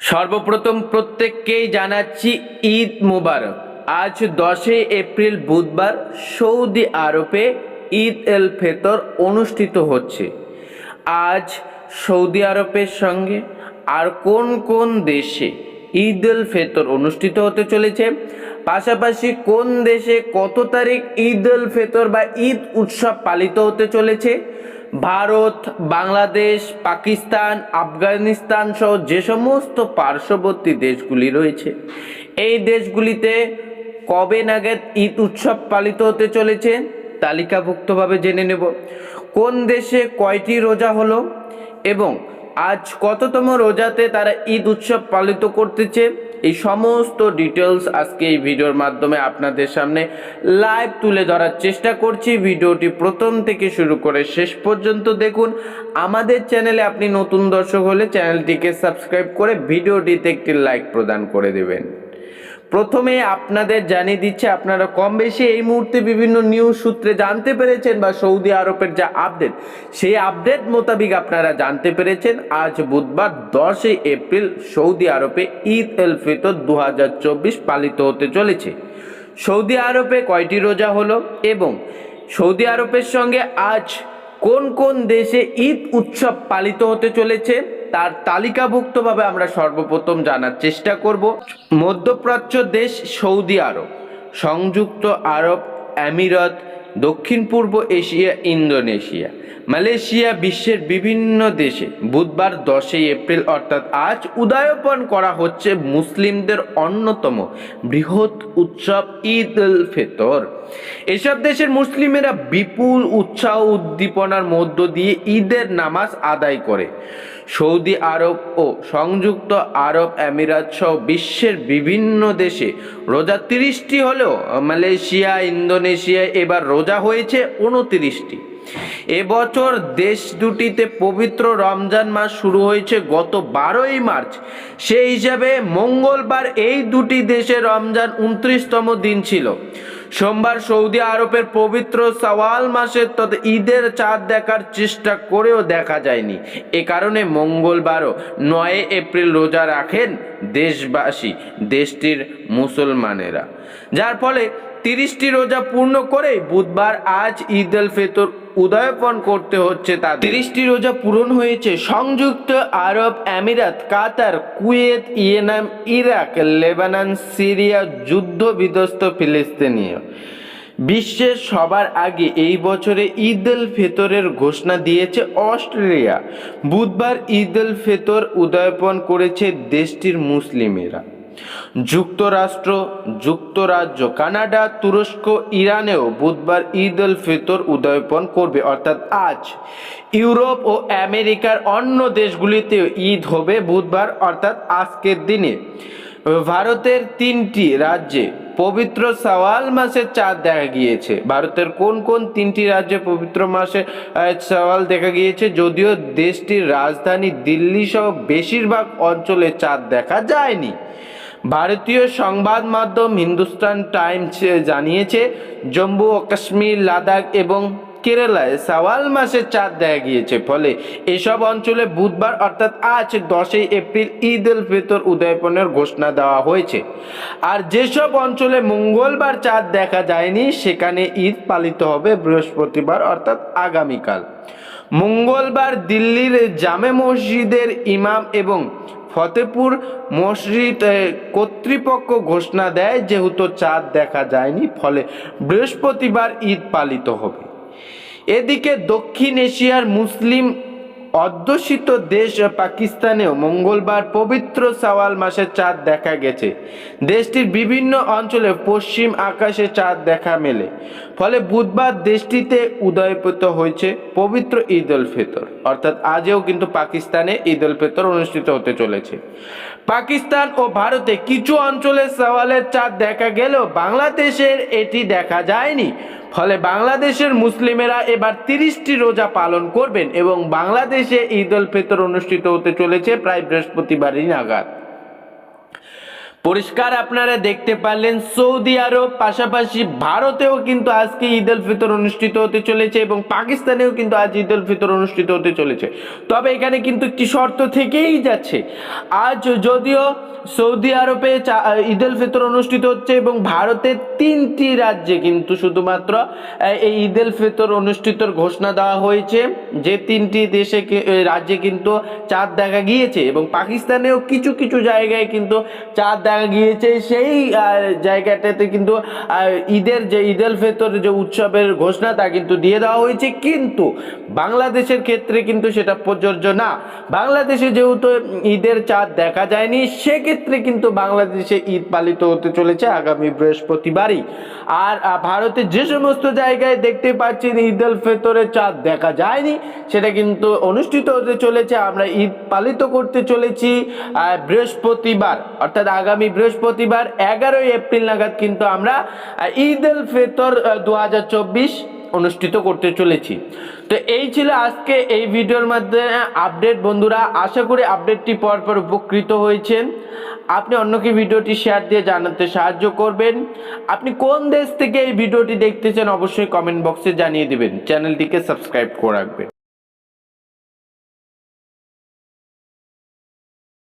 সর্বপ্রথম প্রত্যেককেই জানাচ্ছি ঈদ মুবারক। আজ দশই এপ্রিল বুধবার সৌদি আরবে ঈদ এল ফেতর অনুষ্ঠিত হচ্ছে। আজ সৌদি আরবের সঙ্গে আর কোন কোন দেশে ঈদ উল ফেতর অনুষ্ঠিত হতে চলেছে? পাশাপাশি কোন দেশে কত তারিখ ঈদ উল ফেতর বা ঈদ উৎসব পালিত হতে চলেছে? ভারত, বাংলাদেশ, পাকিস্তান, আফগানিস্তান সহ যে সমস্ত পার্শ্ববর্তী দেশগুলি রয়েছে, এই দেশগুলিতে কবে নাগাদ ঈদ উৎসব পালিত হতে চলেছে, তালিকাভুক্তভাবে জেনে নেব। কোন দেশে কয়টি রোজা হলো এবং আজ কততম রোজাতে তারা ঈদ উৎসব পালিত করতেছে এই সমস্ত ডিটেলস আজকে এই ভিডিওর মাধ্যমে আপনাদের সামনে লাইভ তুলে ধরার চেষ্টা করছি। ভিডিওটি প্রথম থেকে শুরু করে শেষ পর্যন্ত দেখুন। আমাদের চ্যানেলে আপনি নতুন দর্শক হলে চ্যানেলটিকে সাবস্ক্রাইব করে ভিডিওটিতে একটি লাইক প্রদান করে দেবেন। প্রথমে আপনাদের জানিয়ে দিচ্ছে, আপনারা কম বেশি এই মুহূর্তে বিভিন্ন নিউজ সূত্রে জানতে পেরেছেন বা সৌদি আরবের যা আপডেট সেই আপডেট মোতাবিক আপনারা জানতে পেরেছেন। আজ বুধবার দশই এপ্রিল সৌদি আরবে ঈদ এল ফিতর দু হাজার চব্বিশ পালিত হতে চলেছে। সৌদি আরবে কয়টি রোজা হলো এবং সৌদি আরবের সঙ্গে আজ কোন কোন দেশে ঈদ উৎসব পালিত হতে চলেছে? তার তালিকাভুক্তভাবে আমরা সর্বপ্রথম জানার চেষ্টা করব। মধ্যপ্রাচ্য দেশ সৌদি আরব সংযুক্ত আরব আমিরাত দক্ষিণ পূর্ব এশিয়া, ইন্দোনেশিয়া। মালয়েশিয়া বিশ্বের বিভিন্ন দেশে বুধবার দশই এপ্রিল, অর্থাৎ আজ উদযাপন করা হচ্ছে মুসলিমদের অন্যতম বৃহৎ উৎসব ঈদ উল ফিতর। এসব দেশের মুসলিমেরা বিপুল উৎসাহ উদ্দীপনার মধ্য দিয়ে ঈদের নামাজ আদায় করে। সৌদি আরব ও সংযুক্ত আরব আমিরাত সহ বিশ্বের বিভিন্ন দেশে রোজা তিরিশটি হলেও মালয়েশিয়া, ইন্দোনেশিয়া এবার রোজা হয়েছে উনতিরিশটি। এবছর দেশ দুটিতে পবিত্র রমজান মাস শুরু হয়েছে গত বারোই মার্চ। সেই হিসাবে মঙ্গলবার এই দুটি দেশে রমজান উনত্রিশতম দিন ছিল। সোমবার সৌদি আরবের পবিত্র সওয়াল মাসের তথা ঈদের চাঁদ দেখার চেষ্টা করেও দেখা যায়নি। এ কারণে মঙ্গলবারও নয় এপ্রিল রোজা রাখেন দেশবাসী, দেশটির মুসলমানেরা। যার ফলে তিরিশটি রোজা পূর্ণ করে বুধবার আজ ঈদ উল ফিতর উদযাপন করতে হচ্ছে তা তিরিশটি রোজা পূরণ হয়েছে সংযুক্ত আরব আমিরাত, Qatar, Kuwait Yemen Iraq, Lebanon, Syria যুদ্ধ বিধ্বস্ত ফিলিস্তিনীয় বিশ্বের সবার আগে এই বছরে ঈদ উল ফিতরের ঘোষণা দিয়েছে অস্ট্রেলিয়া। বুধবার ঈদ উল ফিতর উদযাপন করেছে দেশটির মুসলিমেরা। যুক্তরাষ্ট্র, যুক্তরাজ্য, কানাডা, তুরস্ক, ইরানেও বুধবার ঈদ উল ফিতর উদযাপন করবে। অর্থাৎ আজ ইউরোপ ও আমেরিকার অন্য দেশগুলিতেও ঈদ হবে বুধবার, অর্থাৎ আজকের দিনে। ভারতের তিনটি রাজ্যে পবিত্র সওয়াল মাসে চাঁদ দেখা গিয়েছে। ভারতের কোন কোন তিনটি রাজ্যে পবিত্র মাসে সওয়াল দেখা গিয়েছে? যদিও দেশটির রাজধানী দিল্লি সহ বেশিরভাগ অঞ্চলে চাঁদ দেখা যায়নি। ভারতীয় সংবাদ মাধ্যম হিন্দুস্তান টাইমস জানিয়েছে, জম্মু ও কাশ্মীর, লাদাখ এবং কেরালায় সাওয়াল মাসে চাঁদ দেখা গিয়েছে। ফলে এসব অঞ্চলে বুধবার অর্থাৎ আজ দশই এপ্রিল ঈদ উল ফিতর উদযাপনের ঘোষণা দেওয়া হয়েছে। আর যেসব অঞ্চলে মঙ্গলবার চাঁদ দেখা যায়নি, সেখানে ঈদ পালিত হবে বৃহস্পতিবার অর্থাৎ আগামীকাল। মঙ্গলবার দিল্লির জামে মসজিদের ইমাম এবং ফতেপুর মসজিদ কর্তৃপক্ষ ঘোষণা দেয় যেহেতু চাঁদ দেখা যায়নি, ফলে বৃহস্পতিবার ঈদ পালিত হবে। এদিকে দক্ষিণ এশিয়ার মুসলিম অধ্যুষিত দেশ পাকিস্তানেও মঙ্গলবার পবিত্র সাওয়াল মাসে চাঁদ দেখা গেছে। দেশটির বিভিন্ন অঞ্চলে পশ্চিম আকাশে চাঁদ দেখা মেলে। ফলে বুধবার দেশটিতে উদয়পিত হয়েছে পবিত্র ঈদ উল ফিতর। অর্থাৎ আজও কিন্তু পাকিস্তানে ঈদ উল ফিতর অনুষ্ঠিত হতে চলেছে। পাকিস্তান ও ভারতে কিছু অঞ্চলে সওয়ালের চাঁদ দেখা গেলেও বাংলাদেশের এটি দেখা যায়নি। ফলে বাংলাদেশের মুসলিমেরা এবার তিরিশটি রোজা পালন করবেন এবং বাংলাদেশে ঈদ উল ফিতর অনুষ্ঠিত হতে চলেছে প্রায় বৃহস্পতিবারই নাগাদ। পরিষ্কার আপনারা দেখতে পারলেন, সৌদি আরব, পাশাপাশি ভারতেও কিন্তু আজকে ঈদ উল ফিতর অনুষ্ঠিত হতে চলেছে এবং পাকিস্তানেও কিন্তু আজ ঈদ উল ফিতর অনুষ্ঠিত হতে চলেছে। তবে এখানে কিন্তু একটি শর্ত থেকেই যাচ্ছে। আজ যদিও সৌদি আরবে ঈদ উল ফিতর অনুষ্ঠিত হচ্ছে এবং ভারতের তিনটি রাজ্যে কিন্তু শুধুমাত্র এই ঈদ উল ফিতর অনুষ্ঠিতর ঘোষণা দেওয়া হয়েছে। যে তিনটি দেশে রাজ্যে কিন্তু চাঁদ দেখা গিয়েছে এবং পাকিস্তানেও কিছু কিছু জায়গায় কিন্তু চাঁদ দেখা গিয়েছে সেই জায়গাটাতে কিন্তু ঈদের যে ঈদ উল ফিতর যে উৎসবের ঘোষণা তা কিন্তু দিয়ে দেওয়া হয়েছে। কিন্তু বাংলাদেশের ক্ষেত্রে কিন্তু সেটা প্রযোজ্য না। বাংলাদেশে যেহেতু ঈদের চাঁদ দেখা যায়নি সেক্ষেত্রে কিন্তু বাংলাদেশে ঈদ পালিত হতে চলেছে আগামী বৃহস্পতিবারই। আর আহ, ভারতের যে সমস্ত জায়গায় দেখতে পাচ্ছেন ঈদ উল ফিতরের চাঁদ দেখা যায়নি সেটা কিন্তু অনুষ্ঠিত হতে চলেছে। আমরা ঈদ পালিত করতে চলেছি বৃহস্পতিবার অর্থাৎ আগামী বৃহস্পতিবার এগারোই এপ্রিল নাগাদ কিন্তু আমরা ঈদ উল ফিতর দু অনুষ্ঠিত করতে চলেছি। তো এই ছিল আজকে এই ভিডিওর মাধ্যমে আপডেট বন্ধুরা, আশা করি আপডেটটি পর পর উপকৃত হয়েছেন। আপনি অন্যকে ভিডিওটি শেয়ার দিয়ে জানাতে সাহায্য করবেন। আপনি কোন দেশ থেকে এই ভিডিওটি দেখতেছেন, অবশ্যই কমেন্ট বক্সে জানিয়ে দেবেন। চ্যানেলটিকে সাবস্ক্রাইব করে রাখবেন।